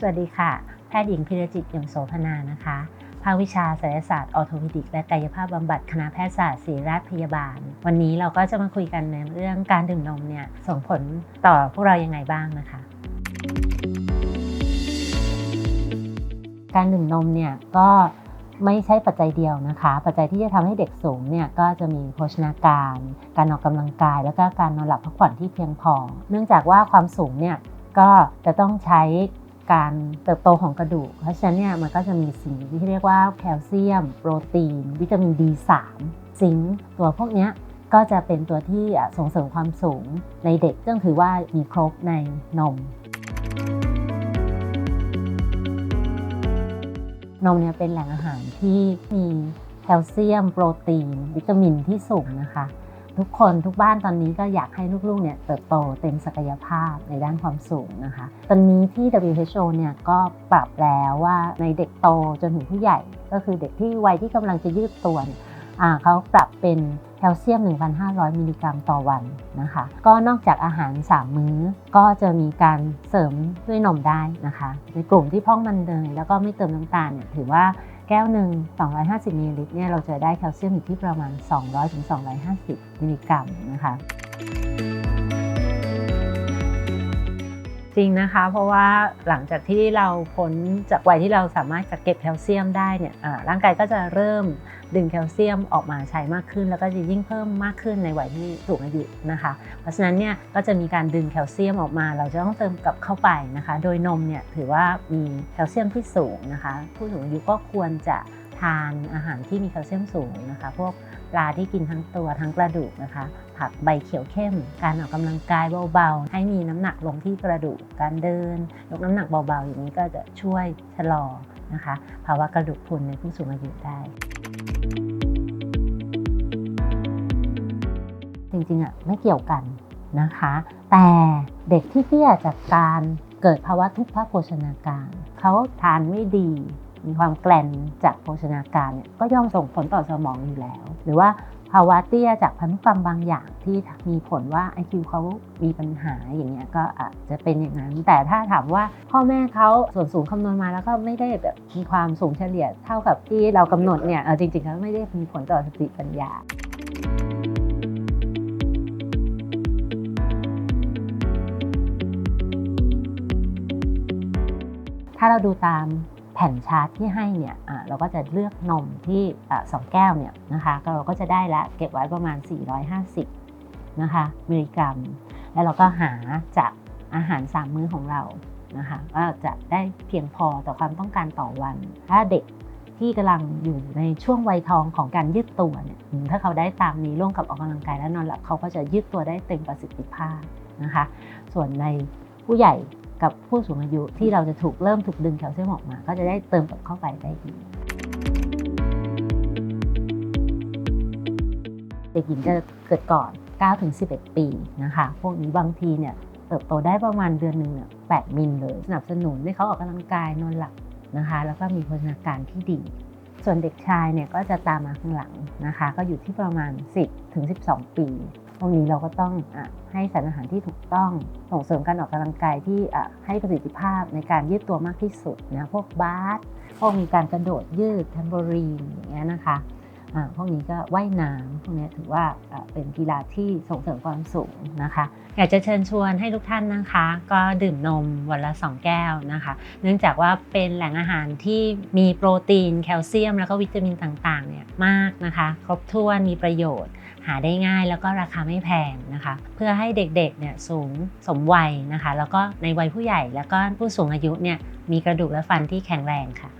สวัสดีค่ะ แพทย์หญิงพิรจิตยงโสพนานะคะ ภาควิชาศัลยศาสตร์ออโทพิดิก และกายภาพบำบัดคณะแพทยศาสตร์ศิริราชพยาบาล วันนี้เราก็จะมาคุยกันในเรื่องการดื่มนมเนี่ยส่งผลต่อพวกเรายังไงบ้างนะคะ การดื่มนมเนี่ยก็ไม่ใช่ปัจจัยเดียวนะคะ ปัจจัยที่จะทำให้เด็กสูงเนี่ยก็จะมีโภชนาการ การออกกำลังกาย แล้วก็การนอนหลับพักผ่อนที่เพียงพอ เนื่องจากว่าความสูงเนี่ยก็จะต้องใช้ การเติบโตของกระดูก เพราะฉะนั้นเนี่ยมันก็จะมีสิ่งที่เรียกว่าแคลเซียม โปรตีน วิตามิน D3 ซิงค์ตัวพวกนี้ก็จะเป็นตัวที่ส่งเสริมความสูงในเด็กซึ่งถือว่ามีครบในนม นมเนี่ยเป็นแหล่งอาหารที่มีแคลเซียม โปรตีน วิตามินที่สูงนะคะ ทุกคนทุกบ้านตอนนี้ก็อยากให้ลูกๆเนี่ยเติบโตเต็มศักยภาพในด้านความสูงนะคะ ตอนนี้ที่ WHO เนี่ยก็ปรับแล้วว่าในเด็กโตจนถึงผู้ใหญ่ ก็คือเด็กที่วัยที่กำลังจะยืดตัวเนี่ยอ่าเขาปรับเป็นแคลเซียม 1,500 มิลลิกรัมต่อวันนะคะ ก็นอกจากอาหาร 3 มื้อ ก็จะมีการเสริมด้วยนมได้นะคะ ในกลุ่มที่พ่องมันเนยแล้วก็ไม่เติมน้ำตาลเนี่ยถือว่า แก้วหนึ่ง250มิลลิลิตรเนี่ยเราจะได้แคลเซียมอยู่ที่ประมาณ 200-250 มิลลิกรัมนะคะ ริงนะคะ เพราะว่าหลังจากที่เราพ้นจากวัยที่เราสามารถจะเก็บแคลเซียมได้เนี่ยร่างกายก็จะเริ่มดึงแคลเซียมออกมาใช้มากขึ้น แล้วก็จะยิ่งเพิ่มมากขึ้นในวัยที่สูงอายุนะคะ เพราะฉะนั้นเนี่ยก็จะมีการดึงแคลเซียมออกมา เราจะต้องเติมกลับเข้าไปนะคะ โดยนมเนี่ยถือว่ามีแคลเซียมที่สูงนะคะ ผู้สูงอายุก็ควรจะ ทานอาหารที่มีแคลเซียมสูงนะคะ พวกปลาที่กินทั้งตัวทั้งกระดูกนะคะ ผักใบเขียวเข้ม การออกกำลังกายเบาๆ ให้มีน้ำหนักลงที่กระดูก การเดิน ยกน้ำหนักเบาๆ อย่างนี้ก็จะช่วยชะลอนะคะ ภาวะกระดูกพรุนในผู้สูงอายุได้จริงๆอะไม่เกี่ยวกันนะคะ แต่เด็กที่เตี้ยจากการเกิดภาวะทุพพโภชนาการ เขาทานไม่ดี มีความแกลนจากโภชนาการเนี่ยก็ย่อมส่งผลต่อสมองอยู่แล้ว หรือว่าภาวะเตี้ยจากพันธุกรรมบางอย่างที่มีผลว่า IQ เขามีปัญหาอย่างเงี้ยก็อาจจะเป็นอย่างนั้น แต่ถ้าถามว่าพ่อแม่เขาส่วนสูงคำนวณมาแล้วก็ไม่ได้แบบมีความสูงเฉลี่ยเท่ากับที่เรากำหนดเนี่ยจริงๆเขาไม่ได้มีผลต่อสติปัญญาถ้าเราดูตาม แผ่นชาร์ตที่ให้เนี่ยอ่าเราก็จะเลือกนมที่สองแก้วเนี่ยนะคะก็เราก็จะได้ละเก็บไว้ประมาณ 450นะคะมิลลิกรัม แล้วเราก็หาจากอาหาร 3 มื้อของเรานะคะว่าจะได้เพียงพอต่อความต้องการต่อวัน ถ้าเด็กที่กำลังอยู่ในช่วงวัยทองของการยืดตัวเนี่ยถ้าเขาได้ตามนี้ร่วมกับออกกำลังกายและนอนหลับเขาก็จะยืดตัวได้เต็มประสิทธิภาพนะคะ ส่วนในผู้ใหญ่ กับผู้สูงอายุที่เราจะถูกเริ่มถูกดึงแคลเซียมออกมา ก็จะได้เติมกลับเข้าไปได้ดีเด็กหญิงจะเกิดก่อน 9-11 ปีนะคะ พวกนี้บางทีเนี่ยเติบโตได้ประมาณเดือนหนึ่งเนี่ย8มิลเลย สนับสนุนให้เขาออกกำลังกายนอนหลับนะคะ แล้วก็มีโภชนาการที่ดี ส่วนเด็กชายเนี่ยก็จะตามมาข้างหลังนะคะ ก็อยู่ที่ประมาณ 10-12 ปี พวกนี้เราก็ต้องอให้สารอาหารที่ถูกต้องส่งเสริมการออกกำลังกายที่ให้ประสิทธิภาพในการยืดตัวมากที่สุดนะพวกบาสพวกมีการกระโดดยืดแทมโบรีนอย่างเงี้ยนะคะ พวกนี้ก็ว่ายน้ำพวกนี้ถือว่าเป็นกีฬาที่ส่งเสริมความสูงนะคะ อยากจะเชิญชวนให้ทุกท่านนะคะ ก็ดื่มนมวันละ 2 แก้วนะคะ เนื่องจากว่าเป็นแหล่งอาหารที่มีโปรตีน แคลเซียม แล้วก็วิตามินต่างๆเนี่ยมากนะคะ ครบถ้วนมีประโยชน์ หาได้ง่ายแล้วก็ราคาไม่แพงนะคะ เพื่อให้เด็กๆเนี่ยสูงสมวัยนะคะ แล้วก็ในวัยผู้ใหญ่แล้วก็ผู้สูงอายุเนี่ยมีกระดูกและฟันที่แข็งแรงค่ะ